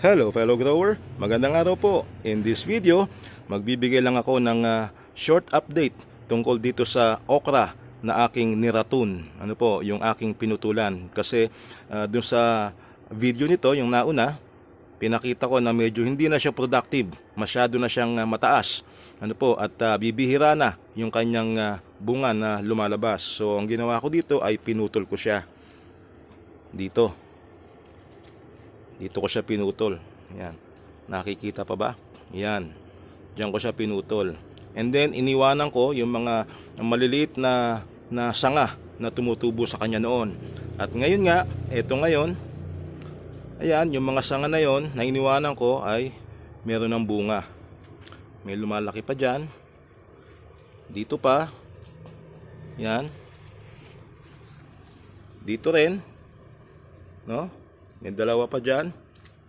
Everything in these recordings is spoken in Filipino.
Hello fellow grower, magandang araw po. In this video, magbibigay lang ako ng ah, short update tungkol dito sa okra na aking niratun. Ano po, yung aking pinutulan. Kasi ah, dun sa video nito, yung nauna, pinakita ko na medyo hindi na siya productive. Masyado na siyang ah, mataas. Ano po, at ah, bibihira na yung kanyang ah, bunga na lumalabas. So ang ginawa ko dito ay pinutol ko siya. Dito. Dito ko siya pinutol. Yan. Nakikita pa ba? Yan. Diyan ko siya pinutol. And then, iniwanan ko yung mga maliliit na, na sanga na tumutubo sa kanya noon. At ngayon nga, eto ngayon, ayan, yung mga sanga na yon na iniwanan ko ay meron ng bunga. May lumalaki pa dyan. Dito pa. Yan. Dito rin. No? May dalawa pa dyan.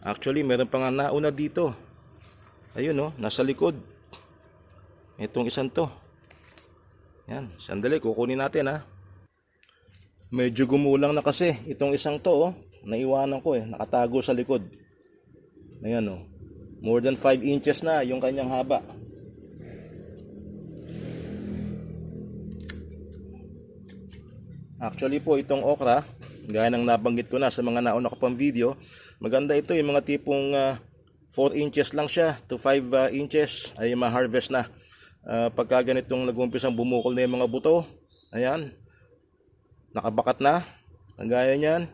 Actually, meron pa nga nauna dito. Ayun, no? Nasa likod. Itong isang to. Yan. Sandali, kukunin natin, ha. Medyo gumulang na kasi. Itong isang to, oh. Naiwanan ko, eh. Nakatago sa likod. Ayan, oh. More than 5 inches na yung kanyang haba. Actually po itong okra, gaya ng nabanggit ko na sa mga nauna ko pang video, maganda ito yung mga tipong ah, 4 inches lang siya to 5 ah, inches ay ma-harvest na. Ah, pagka ganitong nag-umpisang bumukol na yung mga buto, ayan, nakabakat na, ang gaya niyan,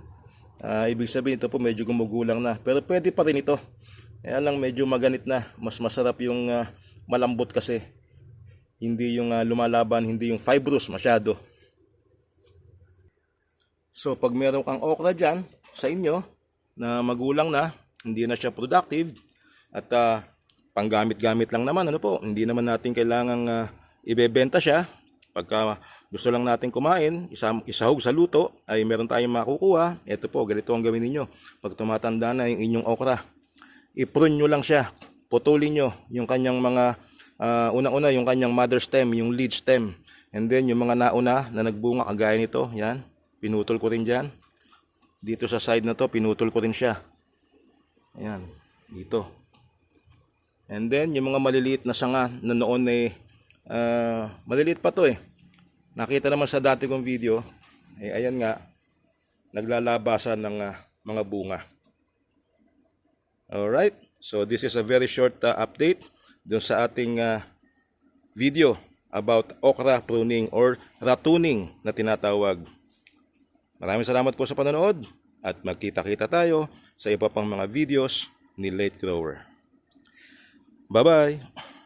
ah, ibig sabihin ito po medyo gumugulang na. Pero pwede pa rin ito. Kaya lang medyo maganit na, mas masarap yung ah, malambot kasi. Hindi yung ah, lumalaban, hindi yung fibrous masyado. So pag meron kang okra dyan sa inyo na magulang na, hindi na siya productive at ah, panggamit-gamit lang naman, ano po, hindi naman natin kailangang ah, ibebenta siya. Pagka gusto lang natin kumain, isam, isahog sa luto, ay meron tayong makukuha. Ito po, ganito ang gawin ninyo. Pag tumatanda na yung inyong okra, i-prune nyo lang siya. Putulin nyo yung kanyang mga, ah, unang-una yung kanyang mother stem, yung lead stem. And then yung mga nauna na nagbunga kagaya nito, yan, pinutol ko rin dyan. Dito sa side na to, pinutol ko rin siya. Ayan, dito. And then, yung mga maliliit na sanga na noon eh, ah, maliliit pa to eh. Nakita naman sa dati kong video, eh, ayan nga, naglalabasan ng ah, mga bunga. Alright, so this is a very short ah, update dun sa ating ah, video about okra pruning or ratuning na tinatawag. Maraming salamat po sa panonood at magkita-kita tayo sa iba pang mga videos ni Late Grower. Bye-bye!